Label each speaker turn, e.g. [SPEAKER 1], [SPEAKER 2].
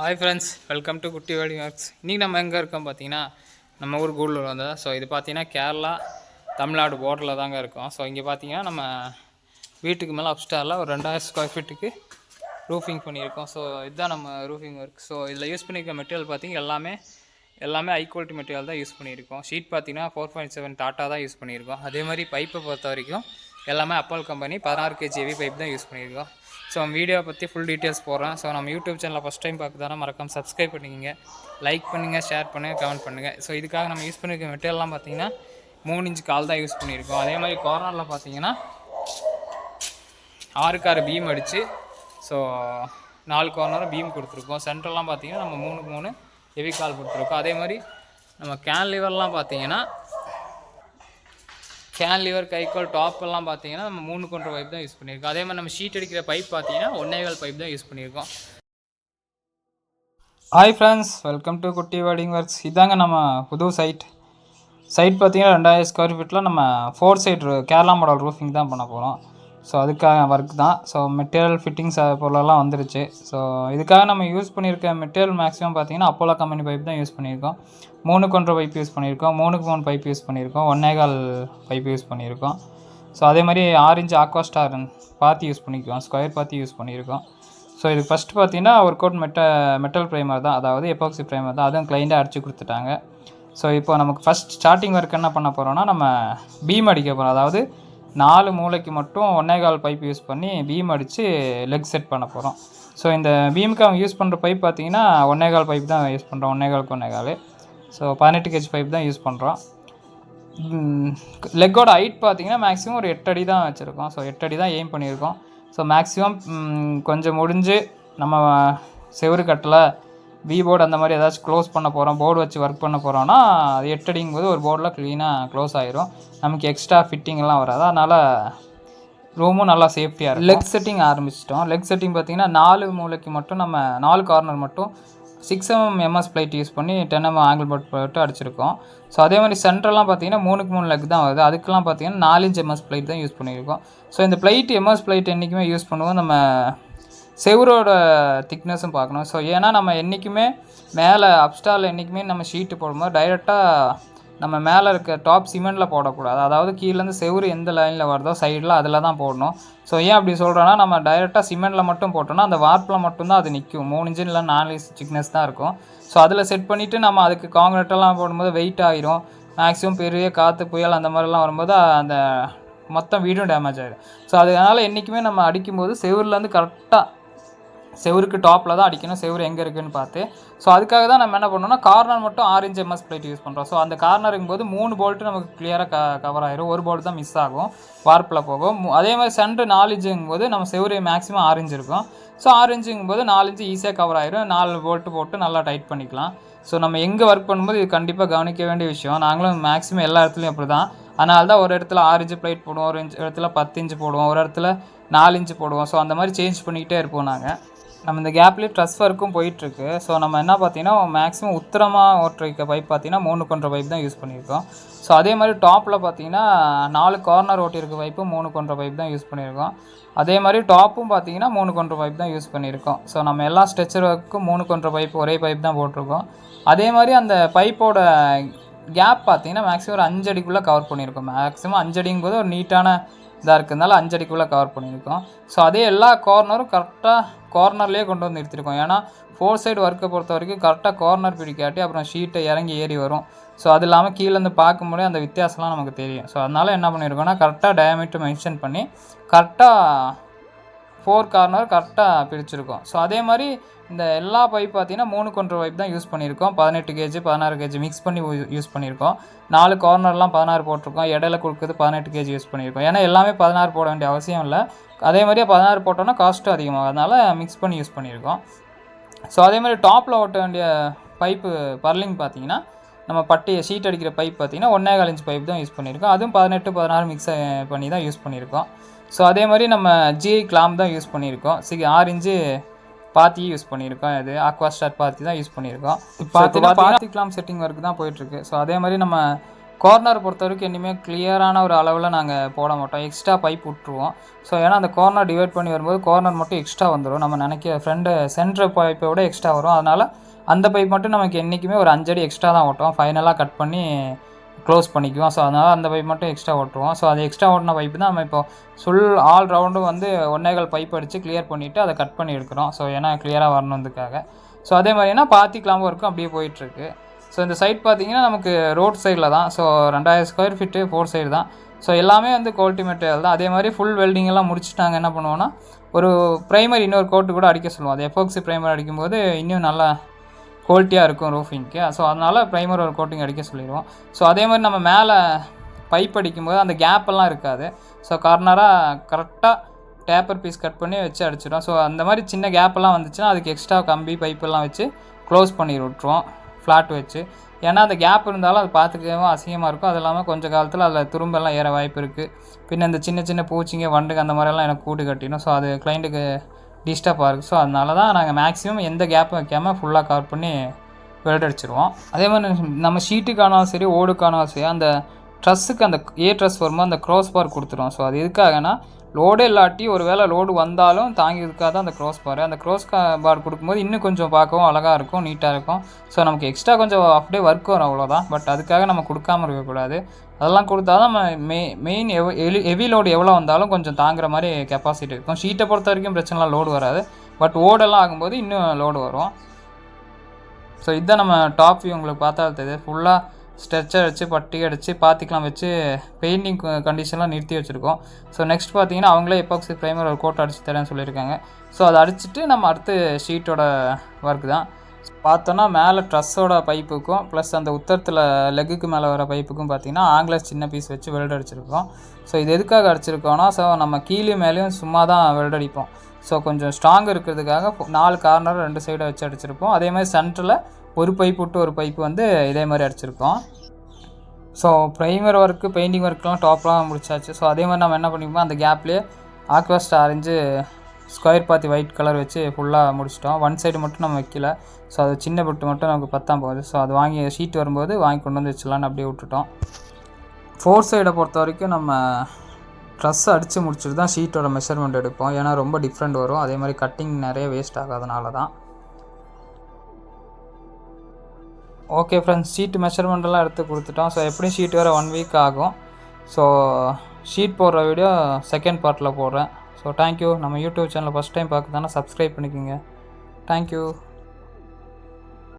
[SPEAKER 1] Hi friends welcome to குட்டி வேடி works இன்றைக்கி நம்ம எங்கே இருக்கோம் பார்த்தீங்கன்னா நம்ம ஊர் கூடலூர் வந்ததா ஸோ இது பார்த்தீங்கன்னா கேரளா தமிழ்நாடு போர்டரில் தாங்க இருக்கோம். ஸோ இங்கே பார்த்தீங்கன்னா நம்ம வீட்டுக்கு மேலே அப்ஸ்டாரில் ஒரு ரெண்டாயிரம் ஸ்கொயர் ஃபீட்டுக்கு ரூஃபிங் பண்ணியிருக்கோம். ஸோ இதுதான் நம்ம ரூஃபிங் ஒர்க் ஸோ இதில் யூஸ் பண்ணியிருக்க மெட்டீரியல் பார்த்தீங்கன்னா எல்லாமே எல்லாமே ஹை குவாலிட்டி மெட்டீரியல் தான் யூஸ் பண்ணியிருக்கோம். ஷீட் பார்த்தீங்கன்னா ஃபோர் பாயிண்ட் செவன் டாட்டா தான் யூஸ் பண்ணியிருக்கோம். அதே மாதிரி பைப்பை பொறுத்த வரைக்கும் எல்லாமே அப்பல் கம்பெனி பதினாறு கேஜி ஹெவி பைப் தான் யூஸ் பண்ணியிருக்கோம். ஸோ நம்ம வீடியோ பற்றி ஃபுல் டீட்டெயில்ஸ் போடுறேன். ஸோ நம்ம யூடியூப் சேனலில் ஃபஸ்ட் டைம் பார்க்குறதா மறக்காம சப்ஸ்கிரைப் பண்ணிக்கங்க. லைக் பண்ணுங்கள் ஷேர் பண்ணுங்கள் கமெண்ட் பண்ணுங்கள் ஸோ இதுக்காக நம்ம யூஸ் பண்ணியிருக்க மெட்டீரியல்லாம் பார்த்தீங்கன்னா மூணு இன்ச் கால் தான் யூஸ் பண்ணியிருக்கோம். அதே மாதிரி கார்னரில் பார்த்தீங்கன்னா ஆறுக்கு ஆறு பீம் அடித்து ஸோ நாலு கார்னரும் பீம் கொடுத்துருக்கோம். சென்டர்லாம் பார்த்தீங்கன்னா நம்ம மூணுக்கு மூணு ஹெவி கால் கொடுத்துருக்கோம். அதே மாதிரி நம்ம கேன் லிவர்லாம் பார்த்தீங்கன்னா கேன் லிவர் கைக்கோல் டாப் எல்லாம் பார்த்தீங்கன்னா நம்ம மூணு கொண்ட பைப் தான் யூஸ் பண்ணியிருக்கோம். அதே மாதிரி நம்ம ஷீட் அடிக்கிற பைப் பார்த்தீங்கன்னா ஒன்னேகால் பைப் தான் யூஸ் பண்ணியிருக்கோம். Hi friends welcome to Kutty welding works இதாங்க நம்ம புது சைட் சைட் பார்த்தீங்கன்னா ரெண்டாயிரம் ஸ்கொயர் ஃபீட்டில் நம்ம four side Kerala model roofing தான் பண்ண போகிறோம் ஸோ அதுக்காக ஒர்க் தான். ஸோ மெட்டீரியல் ஃபிட்டிங்ஸ் பொருளெல்லாம் வந்துருச்சு. ஸோ இதுக்காக நம்ம யூஸ் பண்ணியிருக்க மெட்டீரியல் மேக்ஸிமம் பார்த்தீங்கன்னா அப்போலோ கம்பெனி பைப் தான் யூஸ் பண்ணியிருக்கோம். மூணு கொன்ற பைப் யூஸ் பண்ணியிருக்கோம் மூணுக்கு மூணு பைப் யூஸ் பண்ணியிருக்கோம் ஒன்னேகால் பைப் யூஸ் பண்ணியிருக்கோம். ஸோ அதே மாதிரி ஆரஞ்சு ஆக்வா ஸ்டார் பார்த்து யூஸ் பண்ணிக்குவோம் ஸ்கொயர் பார்த்து யூஸ் பண்ணியிருக்கோம். ஸோ இது ஃபஸ்ட்டு பார்த்தீங்கன்னா ஒர்க் அவுட் மெட்ட மெட்டல் ப்ரைமர் தான். அதாவது எப்பாக்சி ப்ரைமர் தான். அதுவும் கிளைண்ட்டாக அடிச்சு கொடுத்துட்டாங்க. ஸோ இப்போ நமக்கு ஃபஸ்ட் ஸ்டார்டிங் ஒர்க் என்ன பண்ண போகிறோம்னா நம்ம பீம் அடிக்க போகிறோம் அதாவது நாலு மூளைக்கு மட்டும் ஒன்னேகால் பைப் யூஸ் பண்ணி பீம் அடித்து லெக் செட் பண்ண போகிறோம் ஸோ இந்த பீமுக்கு அவங்க யூஸ் பண்ணுற பைப் பார்த்தீங்கன்னா ஒன்னேகால் பைப் தான் யூஸ் பண்ணுறோம் ஒன்னேகாலுக்கு ஒன்னேகால். ஸோ பதினெட்டு கேஜி பைப் தான் யூஸ் பண்ணுறோம் லெக்கோட ஹைட் பார்த்தீங்கன்னா மேக்ஸிமம் ஒரு எட்டு அடி தான் வச்சுருக்கோம். ஸோ எட்டு அடி தான் எய்ம் பண்ணியிருக்கோம். ஸோ மேக்ஸிமம் கொஞ்சம் முடிஞ்சு நம்ம செவரு கட்டில் வி போர்டு அந்த மாதிரி ஏதாச்சும் க்ளோஸ் பண்ண போகிறோம் போர்டு வச்சு ஒர்க் பண்ண போகிறோன்னா அது எட்டு அடிங்கும்போது ஒரு போர்டில் க்ளீனாக க்ளோஸ் ஆயிரும். நமக்கு எக்ஸ்ட்ரா ஃபிட்டிங்லாம் வராது. அதனால் ரூமும் நல்லா சேஃப்டியாக இருக்கும். லெக் செட்டிங் ஆரம்பிச்சிட்டோம். லெக் செட்டிங் பார்த்திங்கன்னா நாலு மூலைக்கு மட்டும் நம்ம நாலு கார்னர் மட்டும் six MM MS plate use பண்ணி டென் எம்எம் ஆங்கிள் பட் போட்டு அடிச்சிருக்கோம். ஸோ அதே மாதிரி சென்டர்லாம் பார்த்தீங்கன்னா மூணுக்கு மூணு லெக் தான் வருது. அதுக்கெலாம் பார்த்தீங்கன்னா நாலஞ்சு எம்எஸ் பிளைட் தான் யூஸ் பண்ணியிருக்கோம் ஸோ இந்த பிளைட் எம்எஸ் பிளைட் என்றைக்குமே யூஸ் பண்ணுவோம். நம்ம செவரோட திக்னஸும் பார்க்கணும். ஸோ ஏன்னா நம்ம என்றைக்குமே மேலே அப்ஸ்டாலில் என்றைக்குமே நம்ம ஷீட்டு போடும்போது டைரெக்டாக நம்ம மேலே இருக்க டாப் சிமெண்ட்டில் போடக்கூடாது. அதாவது கீழேருந்து செவுரு எந்த லைனில் வருதோ சைடில் அதில் தான் போடணும். ஸோ ஏன் அப்படி சொல்கிறோன்னா நம்ம டைரெக்டாக சிமெண்ட்டில் மட்டும் போட்டோம்னா அந்த வார்ப்பில் மட்டும்தான் அது நிற்கும் மூணு இன்ச்சு இல்லை நாலு இன்ச் சிக்னஸ் தான் இருக்கும். ஸோ அதில் செட் பண்ணிவிட்டு நம்ம அதுக்கு காங்கிரீட்டெல்லாம் போடும்போது வெயிட் ஆகிரும் மேக்ஸிமம் பெரிய காற்று புயல் அந்த மாதிரிலாம் வரும்போது அந்த மொத்தம் வீடும் டேமேஜ் ஆகிடும் ஸோ அதனால் என்றைக்குமே நம்ம அடிக்கும்போது செவுர்லேருந்து கரெக்டாக செவருக்கு டாப்பில் தான் அடிக்கணும் செவுரு எங்கே இருக்குன்னு பார்த்து. ஸோ அதுக்காக தான் நம்ம என்ன பண்ணோம்னா கார்னர் மட்டும் ஆரஞ்சு எம்எஸ் பிளேட் யூஸ் பண்ணுறோம் ஸோ அந்த கார்னருங்கும் போது மூணு போல்ட்டு நமக்கு கிளியராக க கவர் ஆயிரும். ஒரு போல்ட் தான் மிஸ் ஆகும். வார்ப்பில் போகும். அதே மாதிரி சென்ட்ரு நாலு போது நம்ம செவுரு மேக்ஸிமம் ஆரஞ்சு இருக்கும். ஸோ ஆரஞ்சுங்கும் போது ஈஸியாக கவர் ஆயிரும். நாலு போல்ட்டு போட்டு நல்லா டைட் பண்ணிக்கலாம். ஸோ நம்ம எங்கே ஒர்க் பண்ணும்போது இது கண்டிப்பாக கவனிக்க வேண்டிய விஷயம். நாங்களும் மேக்ஸிமம் எல்லா இடத்துலையும் அப்படி தான் அதனால தான் ஒரு இடத்துல ஆறு இன்ச்சு பிளேட் போடுவோம். ஒரு இன்ச் இடத்துல பத்து இன்ச்சு போடுவோம். ஒரு இடத்துல நாலு இன்ச்சு போடுவோம். ஸோ அந்த மாதிரி சேஞ்ச் பண்ணிக்கிட்டே இருப்போம் நாங்கள் நம்ம இந்த கேப்லேயே ட்ரெஸ் ஒர்க்கும் போயிட்டுருக்கு. ஸோ நம்ம என்ன பார்த்தீங்கன்னா மேக்ஸிமம் உத்தரமாக ஓட்டுற பைப் பார்த்தீங்கன்னா மூணு கொன்ற பைப் தான் யூஸ் பண்ணியிருக்கோம். ஸோ அதே மாதிரி டாப்பில் பார்த்தீங்கன்னா நாலு கார்னர் ஓட்டியிருக்க பைப்பு மூணு கொன்ற பைப் தான் யூஸ் பண்ணியிருக்கோம். அதே மாதிரி டாப்பும் பார்த்தீங்கன்னா மூணு கொன்ற பைப் தான் யூஸ் பண்ணியிருக்கோம். ஸோ நம்ம எல்லா ஸ்ட்ரெச்சர் ஒர்க்கும் மூணு கொன்ற பைப் ஒரே பைப் தான் போட்டிருக்கோம். அதே மாதிரி அந்த பைப்போட கேப் பார்த்தீங்கன்னா மேக்ஸிமம் ஒரு அஞ்சு அடிக்குள்ளே கவர் பண்ணியிருக்கோம். மேக்ஸிமம் அஞ்சு அடிங்கும்போது ஒரு நீட்டான இதாக இருக்கிறதுனால அஞ்சடிக்குள்ளே கவர் பண்ணியிருக்கோம். ஸோ அதே எல்லா கார்னரும் கரெக்டாக கார்னர்லேயே கொண்டு வந்து எடுத்திருக்கோம் ஏன்னா ஃபோர் சைடு ஒர்க்கை பொறுத்த வரைக்கும் கரெக்டாக கார்னர் பிடிக்காட்டி அப்புறம் ஷீட்டை இறங்கி ஏறி வரும். ஸோ அது இல்லாமல் கீழேருந்து பார்க்கும்போதே அந்த வித்தியாசம்லாம் நமக்கு தெரியும். ஸோ அதனால் என்ன பண்ணியிருக்கோம்னா கரெக்டாக டயமீட்டர் மென்ஷன் பண்ணி கரெக்டாக ஃபோர் கார்னர் கரெக்டாக பிரிச்சிருக்கோம். ஸோ அதே மாதிரி இந்த எல்லா பைப் பார்த்தீங்கன்னா மூணு கொன்ற பைப் தான் யூஸ் பண்ணியிருக்கோம் பதினெட்டு கேஜி பதினாறு கேஜி மிக்ஸ் பண்ணி யூஸ் பண்ணியிருக்கோம் நாலு கார்னர்லாம் பதினாறு போட்டிருக்கோம். இடையில கொடுக்குறது பதினெட்டு கேஜி யூஸ் பண்ணியிருக்கோம் ஏன்னா எல்லாமே பதினாறு போட வேண்டிய அவசியம் இல்லை. அதே மாதிரியே பதினாறு போட்டோம்னா காஸ்ட்டும் அதிகமாகும். அதனால் மிக்ஸ் பண்ணி யூஸ் பண்ணியிருக்கோம் ஸோ அதே மாதிரி டாப்பில் ஓட்ட வேண்டிய பைப்பு பர்லிங் பார்த்தீங்கன்னா நம்ம பட்டி ஷீட் அடிக்கிற பைப் பார்த்தீங்கன்னா ஒன்றே கால் இன்ச் பைப் தான் யூஸ் பண்ணியிருக்கோம் அதுவும் பதினெட்டு பதினாறு மிக்ஸ் பண்ணி தான் யூஸ் பண்ணியிருக்கோம் ஸோ அதே மாதிரி நம்ம ஜிஐ கிளாம் தான் யூஸ் பண்ணியிருக்கோம். சி ஆறு இன்ச்சு பாத்தி யூஸ் பண்ணியிருக்கோம். இது ஆக்வா ஸ்டார் பாத்தி தான் யூஸ் பண்ணியிருக்கோம். இப்போ பாத்தி கிளாம் செட்டிங் ஒர்க் தான் போயிட்டுருக்கு. ஸோ அதே மாதிரி நம்ம கார்னர் பொறுத்த வரைக்கும் இனிமேல் கிளியரான ஒரு அளவில் நாங்கள் போட மாட்டோம். எக்ஸ்ட்ரா பைப் விட்ருவோம் ஸோ ஏன்னா அந்த கார்னர் டிவைட் பண்ணி வரும்போது கார்னர் மட்டும் எக்ஸ்ட்ரா வந்துடும் நம்ம நினைக்க ஃப்ரெண்டு சென்டர் பைப்பை விட எக்ஸ்ட்ரா வரும். அதனால் அந்த பைப் மட்டும் நமக்கு என்றைக்குமே ஒரு அஞ்சடி எக்ஸ்ட்ரா தான் ஓட்டுவோம். ஃபைனலாக கட் பண்ணி க்ளோஸ் பண்ணிக்குவோம். ஸோ அதனால் அந்த பைப் மட்டும் எக்ஸ்ட்ரா ஓட்டுருவோம் ஸோ அது எக்ஸ்ட்ரா ஓட்டின பைப்பு தான் நம்ம இப்போ ஃபுல் ஆல் ரவுண்டும் வந்து ஒன்னேகால் பைப் அடித்து கிளியர் பண்ணிவிட்டு அதை கட் பண்ணி எடுக்கிறோம். ஸோ ஏன்னா கிளியராக வரணுன்றதுக்காக ஸோ அதே மாதிரினா பாத்திக்கலாமும் இருக்கும் அப்படியே போயிட்டுருக்கு. ஸோ இந்த சைட் பார்த்தீங்கன்னா நமக்கு ரோட் சைடில் தான். ஸோ ரெண்டாயிரம் ஸ்கொயர் ஃபீட்டு ஃபோர் சைடு தான். ஸோ எல்லாமே வந்து குவாலிட்டி மெட்டீரியல் தான். அதே மாதிரி ஃபுல் வெல்டிங் எல்லாம் முடிச்சுட்டு நாங்கள் என்ன பண்ணுவோம்னா ஒரு ப்ரைமர் இன்னொரு கோட்டு கூட அடிக்க சொல்லுவோம். அது எஃபோக்சி ப்ரைமர் அடிக்கும்போது இன்னும் நல்லா குவாலிட்டியாக இருக்கும் ரூஃபிங்க்கு ஸோ அதனால் ப்ரைமர் ஒரு கோட்டிங் அடிக்க சொல்லிடுவோம். ஸோ அதே மாதிரி நம்ம மேலே பைப் அடிக்கும்போது அந்த கேப்பெல்லாம் இருக்காது. ஸோ கார்னராக கரெக்டாக டேப்பர் பீஸ் கட் பண்ணி வச்சு அடிச்சிடும். ஸோ அந்த மாதிரி சின்ன கேப்பெல்லாம் வந்துச்சுன்னா அதுக்கு எக்ஸ்ட்ரா கம்பி பைப்பெல்லாம் வச்சு க்ளோஸ் பண்ணி விட்ருவோம் ஃப்ளாட் வச்சு. ஏன்னா அந்த கேப் இருந்தாலும் அது பார்த்துக்கவும் அசிங்கமாக இருக்கும். அது இல்லாமல் கொஞ்சம் காலத்தில் அதில் துரும்பெல்லாம் ஏற வாய்ப்பு இருக்குது பின்ன இந்த சின்ன சின்ன பூச்சிங்க வண்டுங்க அந்த மாதிரிலாம் எனக்கு கூட்டு கட்டிடும். ஸோ அது கிளைண்ட்டுக்கு டிஸ்டர்பாக இருக்குது ஸோ அதனால தான் நாங்கள் மேக்ஸிமம் எந்த கேப்பும் வைக்காமல் ஃபுல்லாக கவர் பண்ணி வெல்ட் அடிச்சிருவோம். அதே மாதிரி நம்ம ஷீட்டுக்கானாலும் சரி ஓடுக்கானாலும் சரி அந்த ட்ரஸ்ஸுக்கு அந்த ஏ ட்ரஸ் வரும்போது அந்த க்ராஸ் பார் கொடுத்துருவோம் ஸோ அது எதுக்காகனா லோடே இல்லாட்டி ஒரு வேளை லோடு வந்தாலும் தாங்கிறதுக்காக தான் அந்த க்ராஸ் பார் அந்த க்ராஸ் பார் கொடுக்கும்போது இன்னும் கொஞ்சம் பார்க்கவும் அழகாக இருக்கும் நீட்டாக இருக்கும். ஸோ நமக்கு எக்ஸ்ட்ரா கொஞ்சம் அப்படியே ஒர்க் வரும் அவ்வளோதான் பட் அதுக்காக நம்ம கொடுக்காம இருக்கக்கூடாது அதெல்லாம் கொடுத்தா தான் நம்ம மெ மெயின் எவ் எலி ஹெவி லோடு எவ்வளோ வந்தாலும் கொஞ்சம் தாங்குற மாதிரி கெப்பாசிட்டி இருக்கும். ஷீட்டை பொறுத்த வரைக்கும் பிரச்சனைலாம் லோடு வராது. பட் ஓடெல்லாம் ஆகும்போது இன்னும் லோடு வரும். ஸோ இதுதான் நம்ம டாப் வியூ உங்களுக்கு பார்த்தா தெரியுது ஃபுல்லாக ஸ்ட்ரெச்சர் வச்சு பட்டி அடித்து பாத்திக்கலாம் வச்சு பெயிண்டிங் கண்டிஷன்லாம் நிறுத்தி வச்சுருக்கோம். ஸோ நெக்ஸ்ட் பார்த்தீங்கன்னா அவங்களே எப்பாக்சி ப்ரைமர் ஒரு கோட் அடிச்சு தரேன்னு சொல்லியிருக்காங்க. ஸோ அதை அடிச்சுட்டு நம்ம அடுத்து ஷீட்டோட ஒர்க் தான். பார்த்தோன்னா மேலே ட்ரஸ்ஸோட பைப்புக்கும் ப்ளஸ் அந்த உத்தரத்தில் லெக்குக்கு மேலே வர பைப்புக்கும் பார்த்தீங்கன்னா ஆங்கிலஸ் சின்ன பீஸ் வச்சு வெல்ட் அடிச்சிருக்கோம். ஸோ இது எதுக்காக அடிச்சிருக்கோன்னா ஸோ நம்ம கீழே மேலேயும் சும்மா தான் வெல்ட் அடிப்போம். ஸோ கொஞ்சம் ஸ்ட்ராங் இருக்கிறதுக்காக நாலு கார்னர் ரெண்டு சைடை வச்சு அடிச்சிருப்போம். அதே மாதிரி சென்டரில் ஒரு பைப் விட்டு ஒரு பைப்பு வந்து இதே மாதிரி அடிச்சிருக்கோம். ஸோ ப்ரைமர் ஒர்க்கு பெயிண்டிங் ஒர்க்லாம் டாப்லாம் முடிச்சாச்சு. ஸோ அதே மாதிரி நம்ம என்ன பண்ணிப்போம் அந்த கேப்லேயே ஆக்வஸ்ட் ஆரஞ்சு ஸ்கொயர் பாத்தி ஒயிட் கலர் வச்சு ஃபுல்லாக முடிச்சிட்டோம். ஒன் சைடு மட்டும் நம்ம வைக்கல. ஸோ அது சின்ன பட்டு மட்டும் நமக்கு பத்தாம் போகுது. ஸோ அது வாங்கி ஷீட் வரும்போது வாங்கி கொண்டு வந்து வச்சிடலான்னு அப்படியே விட்டுட்டோம். ஃபோர் சைடை பொறுத்த வரைக்கும் நம்ம ட்ரெஸ் அடித்து முடிச்சுட்டு தான் ஷீட்டோட மெஷர்மெண்ட் எடுப்போம். ஏன்னா ரொம்ப டிஃப்ரெண்ட் வரும். அதே மாதிரி கட்டிங் நிறைய வேஸ்ட் ஆகாதனால தான். ஓகே ஃப்ரெண்ட்ஸ் ஷீட் மெஷர்மெண்ட்லாம் எடுத்து கொடுத்துட்டோம். ஸோ எப்படியும் ஷீட் வேறு ஒன் வீக் ஆகும். ஸோ ஷீட் போடுற வீடியோ செகண்ட் பார்ட்டில் போடுறேன். ஸோ தேங்க்யூ நம்ம யூடியூப் சேனலை ஃபஸ்ட் டைம் பார்க்குறதுனா சப்ஸ்கிரைப் பண்ணிக்கோங்க. Thank you